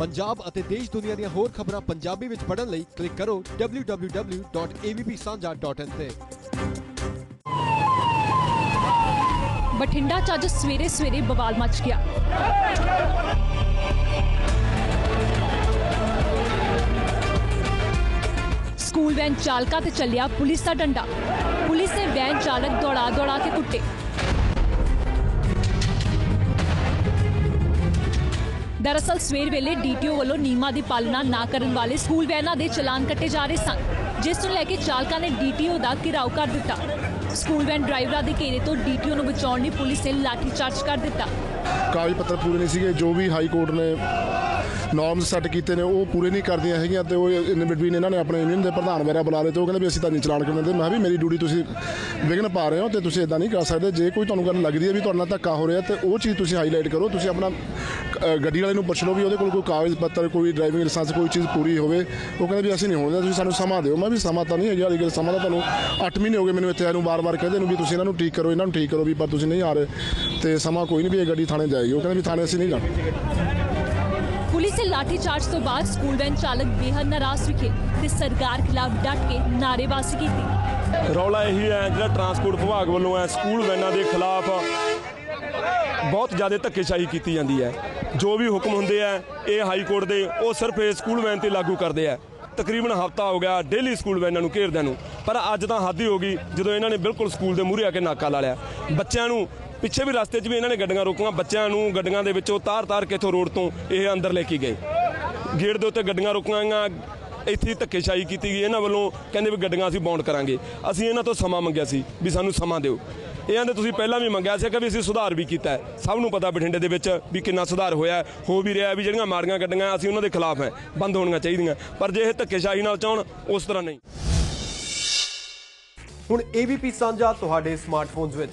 ਪੰਜਾਬ ਅਤੇ ਦੇਸ਼ ਦੁਨੀਆ ਦੀਆਂ ਹੋਰ ਖਬਰਾਂ ਪੰਜਾਬੀ ਵਿੱਚ ਪੜ੍ਹਨ ਲਈ ਕਲਿੱਕ ਕਰੋ www.avpsanja.in ਤੇ। ਬਠਿੰਡਾ 'ਚ ਅੱਜ ਸਵੇਰੇ ਸਵੇਰੇ ਬਵਾਲ ਮਚ ਗਿਆ। ਸਕੂਲ ਵੈਨ ਚਾਲਕਾਂ ਤੇ ਚੱਲਿਆ ਪੁਲਿਸ ਦਾ ਡੰਡਾ। ਪੁਲਿਸ ਨੇ ਵੈਨ ਚਾਲਕ ਦੌੜਾ ਦੌੜਾ ਕੇ ਕੁੱਟੇ। ਦਰਅਸਲ ਸਵੇਰ ਵੇਲੇ ਡੀਟੀਓ ਵੱਲੋਂ ਨਿਯਮਾਂ ਦੀ ਪਾਲਣਾ ਨਾ ਕਰਨ ਵਾਲੇ ਸਕੂਲ ਵੈਨਾਂ ਦੇ ਚਲਾਨ ਕੱਟੇ ਜਾ ਰਹੇ ਸਨ, ਜਿਸ ਨੂੰ ਲੈ ਕੇ ਚਾਲਕਾਂ ਨੇ ਡੀਟੀਓ ਦਾ ਘਿਰਾਓ ਕਰ ਦਿੱਤਾ। ਸਕੂਲ ਵੈਨ ਡਰਾਈਵਰਾਂ ਦੇ ਘੇਰੇ ਤੋਂ ਡੀਟੀਓ ਨੂੰ ਬਚਾਉਣ ਲਈ ਪੁਲਿਸ ਨੇ ਲਾਠੀਚਾਰਜ ਕਰ ਦਿੱਤਾ। ਕਾਗਜ਼ ਪੱਤਰ ਪੂਰੇ ਨਹੀਂ ਸੀਗੇ, ਜੋ ਵੀ ਹਾਈ ਕੋਰਟ ਨੇ ਨਾਰਮਸ ਸੈੱਟ ਕੀਤੇ ਨੇ, ਉਹ ਪੂਰੇ ਨਹੀਂ ਕਰਦੀਆਂ ਹੈਗੀਆਂ ਤੇ ਉਹ ਇਨ ਬਿਟਵੀਨ ਇਹਨਾਂ ਨੇ ਆਪਣੇ ਯੂਨੀਅਨ ਦੇ ਪ੍ਰਧਾਨ ਵਗੈਰਾ ਬੁਲਾ ਲਏ ਤੇ ਉਹ ਕਹਿੰਦੇ ਵੀ ਅਸੀਂ ਤਾਂ ਨਹੀਂ ਚਲਾਨ ਕਰਨ ਦਿੰਦੇ ਮੈਂ ਵੀ ਮੇਰੀ ਡਿਊਟੀ ਤੁਸੀਂ ਵਿਘਨ ਪਾ ਰਹੇ ਹੋ ਤੇ ਤੁਸੀਂ ਇਦਾਂ ਨਹੀਂ ਕਰ ਸਕਦੇ। ਜੇ ਕੋਈ ਤੁਹਾਨੂੰ ਗੱਲ ਲੱਗਦੀ ਹੈ ਵੀ ਤੁਹਾਡੇ ਨਾਲ ਧੱਕਾ ਹੋ ਰਿਹਾ ਤੇ ਉਹ ਚੀਜ਼ ਤੁਸੀਂ ਹਾਈਲਾਈਟ ਕਰੋ, ਤੁਸੀਂ ਆਪਣਾ ਗੱਡੀ ਵਾਲੇ ਨੂੰ ਪੁੱਛ ਲਓ ਵੀ ਉਹਦੇ ਕੋਲ ਕੋਈ ਕਾਗਜ਼ ਪੱਤਰ, ਕੋਈ ਡਰਾਈਵਿੰਗ ਲਾਇਸੈਂਸ ਕੋਈ ਚੀਜ਼ ਪੂਰੀ ਹੋਵੇ, ਉਹ ਕਹਿੰਦੇ ਵੀ ਅਸੀਂ ਨਹੀਂ ਹੋਣ ਦਿੰਦੇ ਤੁਸੀਂ ਸਾਨੂੰ ਸਮਾਂ ਦਿਓ। ਮੈਂ ਵੀ ਸਮਾਂ ਤਾਂ ਨਹੀਂ ਹੈਗਾ ਵਾਲੀ ਗੱਲ ਸਮਾਂ ਤਾਂ ਤੁਹਾਨੂੰ 8 ਮਹੀਨੇ ਹੋ ਗਏ ਮੈਨੂੰ ਇੱਥੇ ਆਏ ਨੂੰ ਵਾਰ ਵਾਰ ਕਹਿੰਦੇ ਨੂੰ ਵੀ ਤੁਸੀਂ ਇਹਨਾਂ ਨੂੰ ਠੀਕ ਕਰੋ, ਇਹਨਾਂ ਨੂੰ ਠੀਕ ਕਰੋ ਵੀ ਪਰ ਤੁਸੀਂ ਨਹੀਂ ਆ ਰਹੇ ਤੇ ਸਮਾਂ ਕੋਈ ਨਹੀਂ ਵੀ ਇਹ ਗੱਡੀ ਥਾਣੇ ਜਾਏਗੀ। ਉਹ ਕਹਿੰਦੇ ਵੀ ਥਾਣੇ ਅਸੀਂ ਨਹੀਂ ਜਾਣਾ। ਪੁਲਿਸ ਦੇ ਲਾਠੀਚਾਰਜ ਤੋਂ ਬਾਅਦ ਸਕੂਲ ਵੈਨ ਚਾਲਕ ਬੇਹੱਦ ਨਾਰਾਜ਼ ਵਿਖੇ ਤੇ ਸਰਕਾਰ ਖਿਲਾਫ ਡਟ ਕੇ ਨਾਅਰੇਬਾਜ਼ੀ ਕੀਤੀ। ਰੌਲਾ ਇਹੀ ਹੈ ਜਿਹੜਾ ਟਰਾਂਸਪੋਰਟ ਵਿਭਾਗ ਵੱਲੋਂ ਹੈ ਸਕੂਲ ਵੈਨਾਂ ਦੇ ਖਿਲਾਫ ਬਹੁਤ ਜ਼ਿਆਦਾ ਧੱਕੇਸ਼ਾਹੀ ਕੀਤੀ ਜਾਂਦੀ ਹੈ। ਜੋ ਵੀ ਹੁਕਮ ਹੁੰਦੇ ਆ, ਇਹ ਹਾਈ ਕੋਰਟ ਦੇ, ਉਹ ਸਿਰਫ ਇਹ ਸਕੂਲ ਵੈਨ ਤੇ ਲਾਗੂ ਕਰਦੇ ਆ। ਤਕਰੀਬਨ ਹਫਤਾ ਹੋ ਗਿਆ ਡੇਲੀ ਸਕੂਲ ਵੈਨਾਂ ਨੂੰ ਘੇਰਦਿਆਂ ਨੂੰ, ਪਰ ਅੱਜ ਤਾਂ ਹੱਦ ਹੀ ਹੋ ਗਈ ਜਦੋਂ ਇਹਨਾਂ ਨੇ ਬਿਲਕੁਲ ਸਕੂਲ ਦੇ ਮੂਹਰੇ ਆ ਕੇ ਨਾਕਾ ਲਾ ਲਿਆ। ਬੱਚਿਆਂ ਨੂੰ ਪਿੱਛੇ ਵੀ ਰਸਤੇ 'ਚ ਵੀ ਇਹਨਾਂ ਨੇ ਗੱਡੀਆਂ ਰੋਕੀਆਂ, ਬੱਚਿਆਂ ਨੂੰ ਗੱਡੀਆਂ ਦੇ ਵਿੱਚੋਂ ਤਾਰ-ਤਾਰ ਕੇ ਇੱਥੋਂ ਰੋਡ ਤੋਂ ਇਹ ਅੰਦਰ ਲੈ ਕੇ ਗਏ। ਗੇਟ ਦੇ ਉੱਤੇ ਗੱਡੀਆਂ ਰੋਕੀਆਂ ਗਈਆਂ, ਇੱਥੇ ਧੱਕੇਸ਼ਾਹੀ ਕੀਤੀ ਗਈ, ਇਹਨਾਂ ਵੱਲੋਂ ਕਹਿੰਦੇ ਵੀ ਗੱਡੀਆਂ ਅਸੀਂ ਬੌਂਡ ਕਰਾਂਗੇ। ਅਸੀਂ ਇਹਨਾਂ ਤੋਂ ਸਮਾਂ ਮੰਗਿਆ ਸੀ ਵੀ ਸਾਨੂੰ ਸਮਾਂ ਦਿਓ। ਇਹਨਾਂ ਆਂਦੇ ਤੁਸੀਂ ਪਹਿਲਾਂ ਵੀ ਮੰਗਿਆ ਸੀ ਕਿ ਵੀ ਅਸੀਂ ਸੁਧਾਰ ਵੀ ਕੀਤਾ ਹੈ। ਸਭ ਨੂੰ ਪਤਾ ਬਠਿੰਡੇ ਦੇ ਵਿੱਚ ਵੀ ਕਿੰਨਾ ਸੁਧਾਰ ਹੋਇਆ ਹੋ। ਵੀ ਰਿਹਾ ਵੀ ਜਿਹੜੀਆਂ ਮਾੜੀਆਂ ਗੱਡੀਆਂ ਅਸੀਂ ਉਹਨਾਂ ਦੇ ਖਿਲਾਫ ਹੈ, ਬੰਦ ਹੋਣੀਆਂ ਚਾਹੀਦੀਆਂ। ਪਰ ਜੇ ਇਹ ਧੱਕੇਸ਼ਾਹੀ ਨਾਲ ਚਾਹਣ, ਉਸ ਤਰ੍ਹਾਂ ਨਹੀਂ। ਹੁਣ AVP ਸਾਂਝਾ ਤੁਹਾਡੇ ਸਮਾਰਟਫੋਨਸ ਵਿੱਚ।